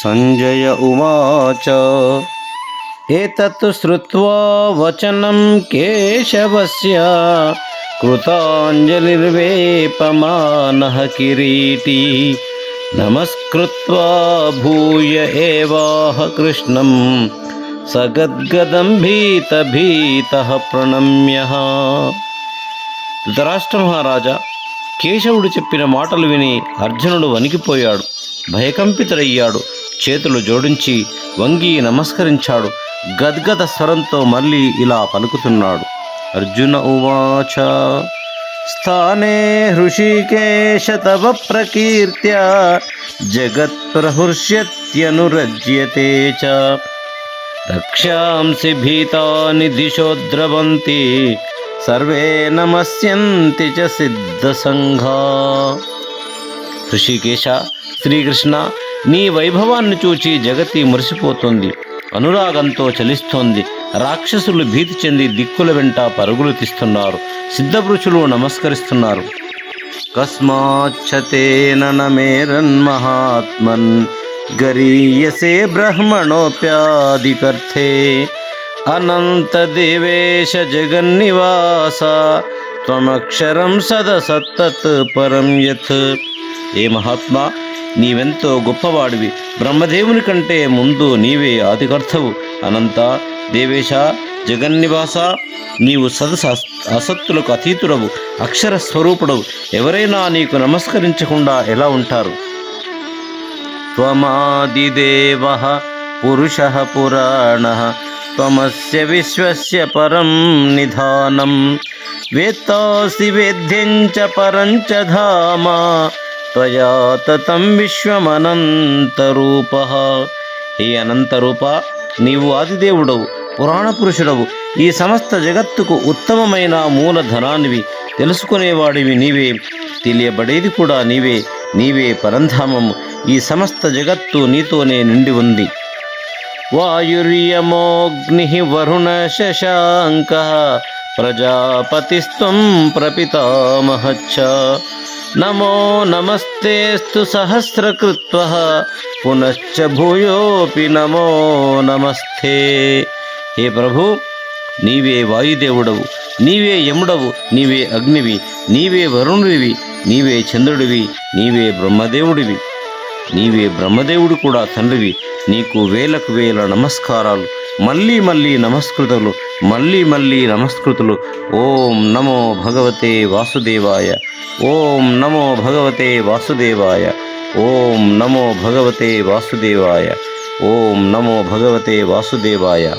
सञ्जय उवाच एतत् श्रुत्वा वचनं केशवस्य कृताञ्जलिर्वेपमानः किरीटी नमस्कृत्वा भूय एवाह कृष्णं स गद्गदं भीतभीतः ప్రణమ్యః ధృతరాష్ట్ర మహారాజా కేశవుడు చెప్పిన మాటలు విని అర్జునుడు వణికిపోయాడు భయకంపితుడయ్యాడు చేతులు జోడించి వంగి నమస్కరించాడు. గద్గద స్వరంతో మళ్ళీ ఇలా పలుకుతున్నాడు. అర్జున ఉవాచ స్థానే హృషికేశ తవ ప్రకీర్త్య జగత్ప్రహృష్యత్యనురజ్యతే చ. రక్షాంసి భీతాని దిశో ద్రవంతి సర్వే నమస్యంతి చ సిద్ధ సంఘ. ఋషికేశ శ్రీకృష్ణ నీ వైభవాన్ని చూచి జగతి మురిసిపోతుంది. అనురాగంతో చలిస్తోంది. రాక్షసులు భీతి చెంది దిక్కుల వెంట పరుగులు తీస్తున్నారు. సిద్ధపురుషులు నమస్కరిస్తున్నారు. కస్మాచ్చతేన నమేరన్మహాత్మన్ గరీయసే బ్రహ్మణోప్యాదికర్థే అనంతదేవేశ జగన్నివాస త్వమక్షరం సదసత్తత్ పరం యత్. ఏ మహాత్మా నీవెంతో గొప్పవాడివి. బ్రహ్మదేవుని కంటే ముందు నీవే ఆదికర్తవు అనంత దేవేశ జగన్నివాస నీవు సదస అసత్తులకు అతీతుడవు అక్షర స్వరూపుడవు ఎవరైనా నీకు నమస్కరించకుండా ఎలా ఉంటారు? త్వమాదిదేవ పురుష పురాణ త్వమస్య విశ్వస్య పరం నిధానం. వేత్తాసి వేద్యం చ పరం చ ధామా. త్వయా తతం విశ్వమనంతరూప. హే అనంతరూప నీవు ఆదిదేవుడవు పురాణ పురుషుడవు. ఈ సమస్త జగత్తుకు ఉత్తమమైన మూలధనానివి తెలుసుకునేవాడివి నీవే. తెలియబడేది కూడా నీవే. నీవే పరంధామము ఈ సమస్త జగత్తు నీతోనే నిండి ఉంది. వాయుర్యమోగ్ని వరుణ శశాంక. ప్రజాపతిస్త్వం ప్రపితామహచ్చ. నమో నమస్తేస్తు సహస్రకృత్వ పునశ్చ భూయోపి నమో నమస్తే. హే ప్రభు నీవే వాయుదేవుడవు నీవే యముడవు నీవే అగ్నివి నీవే వరుణుడివి నీవే చంద్రుడివి నీవే బ్రహ్మదేవుడివి నీవే బ్రహ్మదేవుడు కూడా తండ్రివి నీకు వేలకు వేల నమస్కారాలు. మళ్ళీ మళ్ళీ నమస్కృతులు మళ్ళీ మళ్ళీ నమస్కృతులు. ఓం నమో భగవతే వాసుదేవాయ ఓం నమో భగవతే వాసుదేవాయ ఓం నమో భగవతే వాసుదేవాయ ఓం నమో భగవతే వాసుదేవాయ.